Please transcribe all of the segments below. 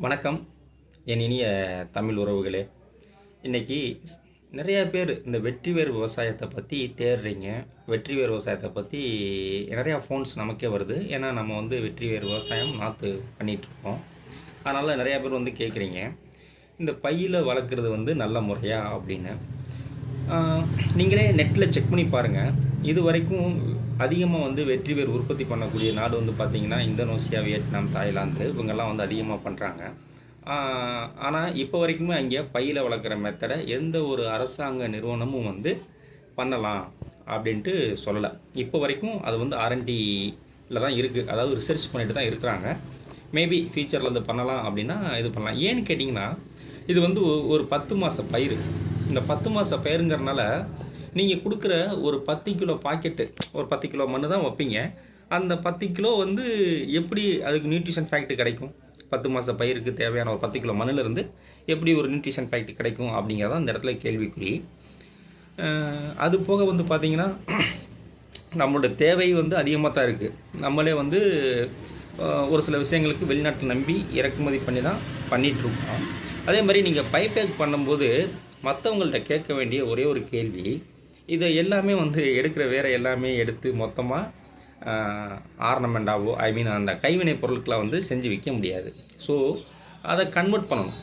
வணக்கம். என் இனிய தமிழ் உறவுகளே இன்னைக்கு நிறைய பேர் இந்த வெற்றிவேர் விவசாயத்தை பற்றி தேடுறீங்க. வெற்றிவேர் விவசாயத்தை பற்றி நிறையா ஃபோன்ஸ் நமக்கே வருது. ஏன்னா நம்ம வந்து வெற்றிவேர் விவசாயம் நாற்று பண்ணிகிட்ருக்கோம் அதனால் நிறையா பேர் வந்து கேட்குறீங்க இந்த பையில் வளர்க்குறது வந்து நல்ல முறையா அப்படின்னு. நீங்களே நெட்டில் செக் பண்ணி பாருங்கள் இது வரைக்கும் அதிகமாக வந்து வெற்றி பேர் உற்பத்தி பண்ணக்கூடிய நாடு வந்து பார்த்திங்கன்னா இந்தோனேஷியா வியட்நாம் தாய்லாந்து இவங்கெல்லாம் வந்து அதிகமாக பண்ணுறாங்க ஆனால் இப்போ வரைக்குமே அங்கே பையில் வளர்க்குற மெத்தடை எந்த ஒரு அரசாங்க நிறுவனமும் வந்து பண்ணலாம் அப்படின்ட்டு சொல்லலை. இப்போ வரைக்கும் அது வந்து ஆர்என்டியில் தான் இருக்குது அதாவது ரிசர்ச் பண்ணிட்டு தான் இருக்கிறாங்க. மேபி ஃபியூச்சரில் வந்து பண்ணலாம் அப்படின்னா இது பண்ணலாம். ஏன்னு கேட்டிங்கன்னா இது வந்து ஒ- ஒரு பத்து மாத பயிர். இந்த பத்து மாத பயிருங்கிறனால நீங்கள் கொடுக்குற ஒரு பத்து கிலோ பாக்கெட்டு ஒரு பத்து கிலோ மண்ணு தான் வைப்பீங்க. அந்த பத்து கிலோ வந்து எப்படி அதுக்கு நியூட்ரிஷன் ஃபேக்ட் கிடைக்கும்? பத்து மாத பயிருக்கு தேவையான ஒரு பத்து கிலோ மண்ணிலிருந்து எப்படி ஒரு நியூட்ரிஷன் ஃபேக்ட் கிடைக்கும் அப்படிங்கிறதான் அந்த இடத்துல கேள்விக்குறி. அது போக வந்து பார்த்தீங்கன்னா நம்மளோட தேவை வந்து அதிகமாக தான் இருக்குது நம்மளே வந்து ஒரு சில விஷயங்களுக்கு வெளிநாட்டை நம்பி இறக்குமதி பண்ணி தான் பண்ணிகிட்ருக்கோம் அதே மாதிரி நீங்கள் பைபேக் பண்ணும்போது மற்றவங்கள்ட்ட கேட்க வேண்டிய ஒரே ஒரு கேள்வி இதை எல்லாமே வந்து எடுக்கிற வேற எல்லாமே எடுத்து மொத்தமாக ஆர்னமெண்டாவோ ஐ மீன் அந்த கைவினை பொருட்களை வந்து செஞ்சு விற்க முடியாது. ஸோ அதை கன்வெர்ட் பண்ணணும்.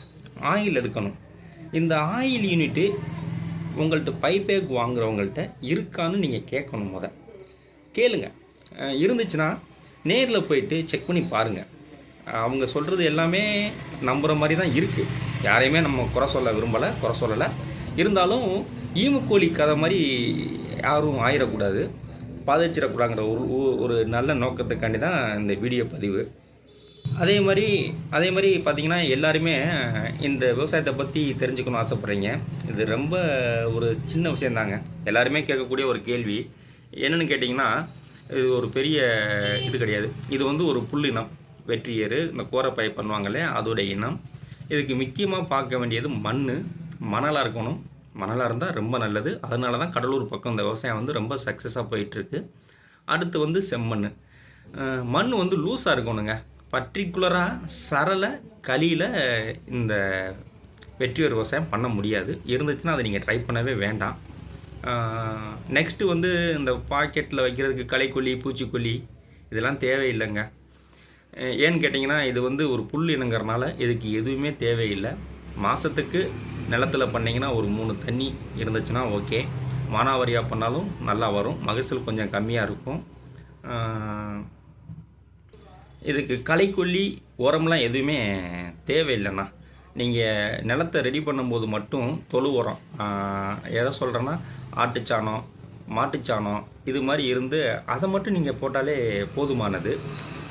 ஆயில் எடுக்கணும். இந்த ஆயில் யூனிட்டு உங்கள்கிட்ட பைபேக் வாங்குறவங்கள்ட்ட இருக்கான்னு நீங்கள் கேட்கணும் முத. கேளுங்க. இருந்துச்சுன்னா நேரில் போயிட்டு செக் பண்ணி பாருங்கள் அவங்க சொல்கிறது எல்லாமே நம்புகிற மாதிரி தான் இருக்குது யாரையுமே நம்ம குறை சொல்ல விரும்பலை குறை சொல்லலை. இருந்தாலும் ஈமுக்கோழி கதை மாதிரி யாரும் ஆயிடக்கூடாது பாதிச்சிடக்கூடாங்கிற ஒரு ஒரு- ஒரு நல்ல நோக்கத்துக்காண்டி தான் இந்த வீடியோ பதிவு. அதே மாதிரி அதே மாதிரி பார்த்திங்கன்னா எல்லாருமே இந்த விவசாயத்தை பற்றி தெரிஞ்சுக்கணும்னு ஆசைப்பட்றீங்க. இது ரொம்ப ஒரு சின்ன விஷயந்தாங்க. எல்லாருமே கேட்கக்கூடிய ஒரு கேள்வி. என்னென்னு கேட்டிங்கன்னா இது ஒரு பெரிய இது கிடையாது. இது வந்து ஒரு புல்லினம். வெற்றியேறு இந்த கோரப்பை பண்ணுவாங்களே அதோடைய இனம். இதுக்கு முக்கியமாக பார்க்க வேண்டியது மண் மணலாக இருக்கணும். மணலாக இருந்தால் ரொம்ப நல்லது. அதனால தான் கடலூர் பக்கம் இந்த விவசாயம் வந்து ரொம்ப சக்ஸஸாக போயிட்டுருக்கு. அடுத்து வந்து செம்மண். மண் வந்து லூஸாக இருக்கணுங்க. பர்டிகுலராக சரள களியில் இந்த வெற்றியோர் விவசாயம் பண்ண முடியாது. இருந்துச்சுன்னா அதை நீங்கள் ட்ரை பண்ணவே வேண்டாம். நெக்ஸ்ட்டு வந்து இந்த பாக்கெட்டில் வைக்கிறதுக்கு களைக்கொல்லி பூச்சிக்கொல்லி இதெல்லாம் தேவையில்லைங்க. ஏன்னு கேட்டிங்கன்னா இது வந்து ஒரு புல் இனங்கிறனால இதுக்கு எதுவுமே தேவையில்லை. மாதத்துக்கு நிலத்தில் பண்ணிங்கன்னா ஒரு மூணு தண்ணி இருந்துச்சுன்னா ஓகே. மானாவாரியாக பண்ணாலும் நல்லா வரும். மகசூல் கொஞ்சம் கம்மியாக இருக்கும். இதுக்கு களைக்கொல்லி உரம்லாம் எதுவுமே தேவையில்லைண்ணா. நீங்கள் நிலத்தை ரெடி பண்ணும்போது மட்டும் தொழு உரம். எதை சொல்கிறேன்னா ஆட்டுச்சாணம் மாட்டுச்சாணம் இது மாதிரி இருந்து அதை மட்டும் நீங்கள் போட்டாலே போதுமானது.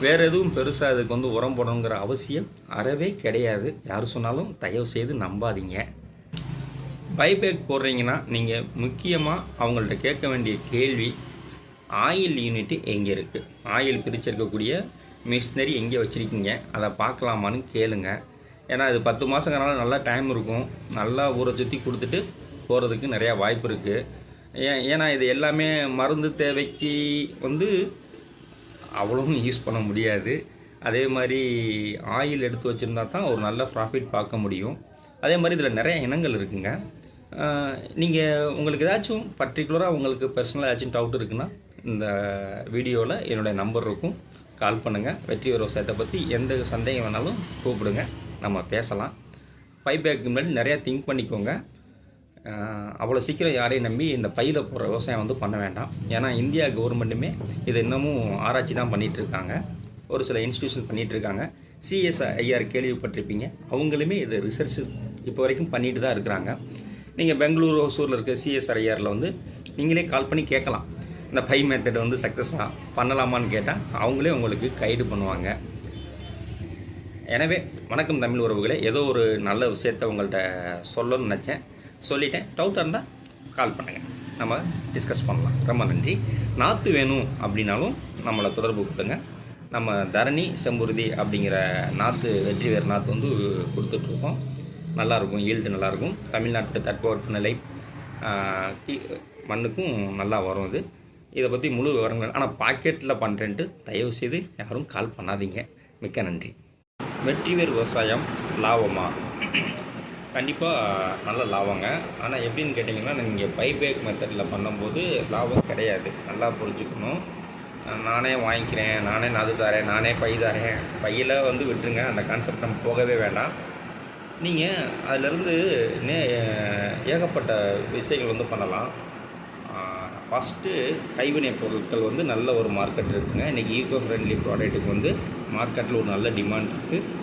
வேறு எதுவும் பெருசாக அதுக்கு வந்து உரம் போடணுங்கிற அவசியம் அறவே கிடையாது. யார் சொன்னாலும் தயவு செய்து நம்பாதீங்க. பைபேக் போடுறீங்கன்னா நீங்கள் முக்கியமாக அவங்கள்ட்ட கேட்க வேண்டிய கேள்வி ஆயில் யூனிட்டு எங்கே இருக்குது ஆயில் பிரிச்சிருக்கக்கூடிய மிஷினரி எங்கே வச்சுருக்கீங்க? அதை பார்க்கலாமான்னு கேளுங்க. ஏன்னா இது பத்து மாதங்கிறனால நல்லா டைம் இருக்கும். நல்லா ஊரை சுற்றி கொடுத்துட்டு போகிறதுக்கு நிறையா வாய்ப்பு இருக்குது ஏன் ஏன்னா இது எல்லாமே மருந்து தேவைக்கு வந்து அவ்வளோவும் யூஸ் பண்ண முடியாது. அதே மாதிரி ஆயில் எடுத்து வச்சுருந்தா தான் ஒரு நல்ல ப்ராஃபிட் பார்க்க முடியும். அதே மாதிரி இதில் நிறைய இனங்கள் இருக்குங்க. நீங்கள் உங்களுக்கு ஏதாச்சும் பர்டிகுலராக உங்களுக்கு பர்சனலாக ஏதாச்சும் டவுட் இருக்குன்னா இந்த வீடியோவில் என்னுடைய நம்பர் இருக்கும். கால் பண்ணுங்கள் வெற்றி விவசாயத்தை பற்றி எந்த சந்தேகம் வேணாலும் கூப்பிடுங்க. நம்ம பேசலாம். பைபேக்கு முன்னாடி நிறையா திங்க் பண்ணிக்கோங்க. அவ்வளோ சீக்கிரம் யாரையும் நம்பி இந்த பையில் போடுற விவசாயம் வந்து பண்ண வேண்டாம். ஏன்னா இந்தியா கவர்மெண்ட்டுமே இது இன்னமும் ஆராய்ச்சி தான் பண்ணிகிட்ருக்காங்க இருக்காங்க ஒரு சில இன்ஸ்டியூஷன் பண்ணிகிட்ருக்காங்க இருக்காங்க சிஎஸ் ஐஆர் கேள்விப்பட்டிருப்பீங்க. அவங்களுமே இது ரிசர்ச் இப்போ வரைக்கும் பண்ணிட்டு தான் இருக்கிறாங்க. நீங்கள் பெங்களூர் ஒசூரில் இருக்க சிஎஸ்ஐஆரில் வந்து நீங்களே கால் பண்ணி கேட்கலாம். இந்த பை மெத்தட் வந்து சக்ஸஸாக பண்ணலாமான்னு கேட்டால் அவங்களே உங்களுக்கு கைடு பண்ணுவாங்க. எனவே வணக்கம் தமிழ் உறவுகளே. ஏதோ ஒரு நல்ல விஷயத்த உங்கள்கிட்ட சொல்லணும்னு நினச்சேன். சொல்லிட்டேன். டவுட்டாக இருந்தால் கால் பண்ணுங்கள் நம்ம டிஸ்கஸ் பண்ணலாம். ரொம்ப நன்றி. நாற்று வேணும் அப்படின்னாலும் நம்மளை தொடர்பு கொடுங்க நம்ம தரணி செம்புருதி அப்படிங்கிற நாற்று வெற்றி வேறு நாற்று வந்து கொடுத்துட்ருக்கோம். நல்லாயிருக்கும் ஈல்டு நல்லாயிருக்கும் தமிழ்நாட்டு தட்பவெப்பநிலை நிலை மண்ணுக்கும் நல்லா வரும் இது. இதை பற்றி முழு விவரங்கள் ஆனால் பாக்கெட்டில் பண்ணுறேன்ட்டு தயவு செய்து யாரும் கால் பண்ணாதீங்க. மிக்க நன்றி. வெற்றிவேர் விவசாயம் லாபமா? கண்டிப்பாக நல்ல லாபங்க. ஆனால் எப்படின்னு கேட்டிங்கன்னா நீங்கள் பைபேக் மெத்தடில் பண்ணும்போது லாபம் கிடையாது. நல்லா புரிஞ்சுக்கணும். நானே வாங்கிக்கிறேன் நானே நது தரேன் நானே பை தரேன். பையில் வந்து விட்டுருங்க. அந்த கான்செப்ட் நம்ம போகவே வேண்டாம். நீங்கள் அதிலிருந்து நே ஏகப்பட்ட விஷயங்கள் வந்து பண்ணலாம். ஃபஸ்ட்டு கைவினை பொருட்கள் வந்து நல்ல ஒரு மார்க்கெட் இருக்குங்க. இன்றைக்கி ஈகோ ஃப்ரெண்ட்லி ப்ராடக்ட்டுக்கு வந்து மார்க்கெட்டில் ஒரு நல்ல டிமாண்ட் இருக்குது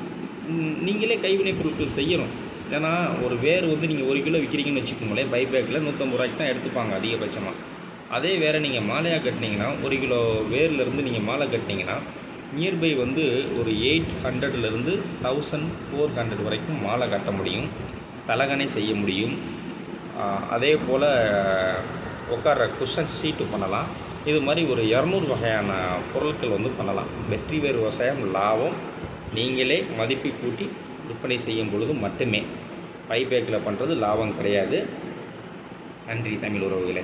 நீங்களே கைவினை பொருட்கள் செய்யணும். ஏன்னா ஒரு வேர் வந்து நீங்கள் ஒரு கிலோ விற்கிறீங்கன்னு வச்சுக்கோங்களேன் பை பேக்கில் நூற்றம்பது ரூபாய்க்கு தான் எடுத்துப்பாங்க அதிகபட்சமாக அதே வேறு நீங்கள் மாலையாக கட்டினீங்கன்னா ஒரு கிலோ வேர்லேருந்து நீங்கள் மாலை கட்டினீங்கன்னா நியர்பை வந்து ஒரு எயிட் ஹண்ட்ரட்லேருந்து தௌசண்ட் ஃபோர் ஹண்ட்ரட் வரைக்கும் மாலை கட்ட முடியும் தலகணை செய்ய முடியும். அதே போல் உட்கார்ற குஷன் சீட்டு பண்ணலாம். இது மாதிரி ஒரு இரநூறு வகையான பொருட்கள் வந்து பண்ணலாம். வெற்றி வேறு விவசாயம் லாபம். நீங்களே மதிப்பை கூட்டி விற்பனை செய்யும் பொழுது மட்டுமே. பைபேக்கில் பண்ணுறது லாபம் கிடையாது. நன்றி தமிழ் உறவுகளே.